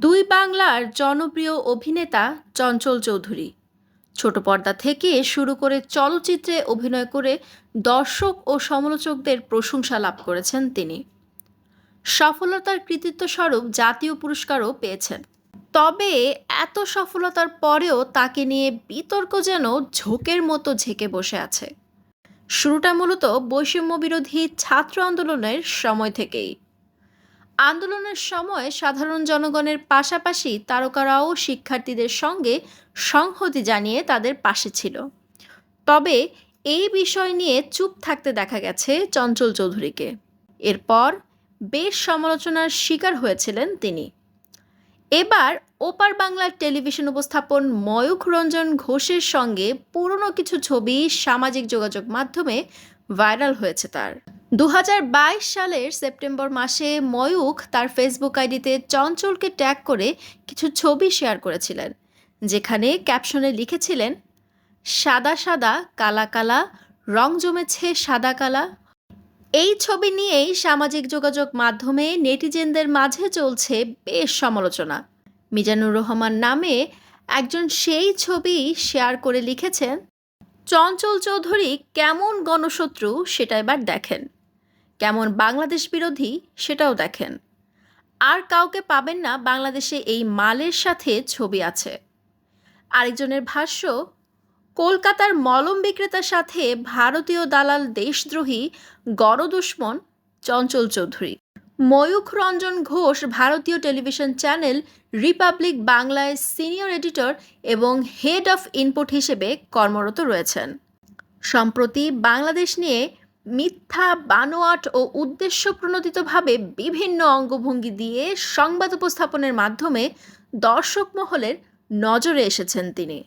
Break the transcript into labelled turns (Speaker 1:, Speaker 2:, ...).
Speaker 1: দুই বাংলার জনপ্রিয় অভিনেতা চঞ্চল চৌধুরী। ছোট পর্দা থেকে শুরু করে চলচ্চিত্রে অভিনয় করে দর্শক ও সমালোচকদের প্রশংসা লাভ করেছেন তিনি। সফলতার কৃতিত্ব স্বরূপ জাতীয় পুরস্কারও পেয়েছেন। তবে এত সফলতার পরেও তাকে নিয়ে বিতর্ক যেন ঝোঁকের মতো ঝেঁকে বসে আছে। শুরুটা মূলত বৈষম্য বিরোধী ছাত্র আন্দোলনের সময় থেকেই। আন্দোলনের সময় সাধারণ জনগণের পাশাপাশি তারকারাও শিক্ষার্থীদের সঙ্গে সংহতি জানিয়ে তাদের পাশে ছিল। তবে এই বিষয় নিয়ে চুপ থাকতে দেখা গেছে চঞ্চল চৌধুরীকে। এরপর বেশ সমালোচনার শিকার হয়েছিলেন তিনি। এবার ওপার বাংলার টেলিভিশন উপস্থাপন ময়ূখ রঞ্জন ঘোষের সঙ্গে পুরনো কিছু ছবি সামাজিক যোগাযোগ মাধ্যমে ভাইরাল হয়েছে তার। দু হাজার বাইশ সালের সেপ্টেম্বর মাসে ময়ূখ তার ফেসবুক আইডিতে চঞ্চলকে ট্যাগ করে কিছু ছবি শেয়ার করেছিলেন, যেখানে ক্যাপশনে লিখেছিলেন, সাদা সাদা, কালা কালা, রং জমেছে সাদা কালা। এই ছবি নিয়েই সামাজিক যোগাযোগ মাধ্যমে নেটিজেনদের মাঝে চলছে বেশ সমালোচনা। মিজানুর রহমান নামে একজন সেই ছবি শেয়ার করে লিখেছেন, চঞ্চল চৌধুরী কেমন গণশত্রু সেটা এবার দেখেন। কেমন বাংলাদেশ বিরোধী সেটাও দেখেন। আর কাউকে পাবেন না বাংলাদেশে এই মালের সাথে ছবি আছে। আরেকজনের ভাষ্য, কলকাতার মলম বিক্রেতার সাথে ভারতীয় দালাল দেশদ্রোহী গণদুশ্মন চঞ্চল চৌধুরী। ময়ূখ রঞ্জন ঘোষ ভারতীয় টেলিভিশন চ্যানেল রিপাবলিক বাংলায় সিনিয়র এডিটর এবং হেড অফ ইনপুট হিসেবে কর্মরত রয়েছেন। সম্প্রতি বাংলাদেশ নিয়ে মিথ্যা, বানোয়াট ও উদ্দেশ্য প্রণোদিতভাবে বিভিন্ন অঙ্গভঙ্গি দিয়ে সংবাদ উপস্থাপনের মাধ্যমে দর্শক মহলের নজরে এসেছেন তিনি।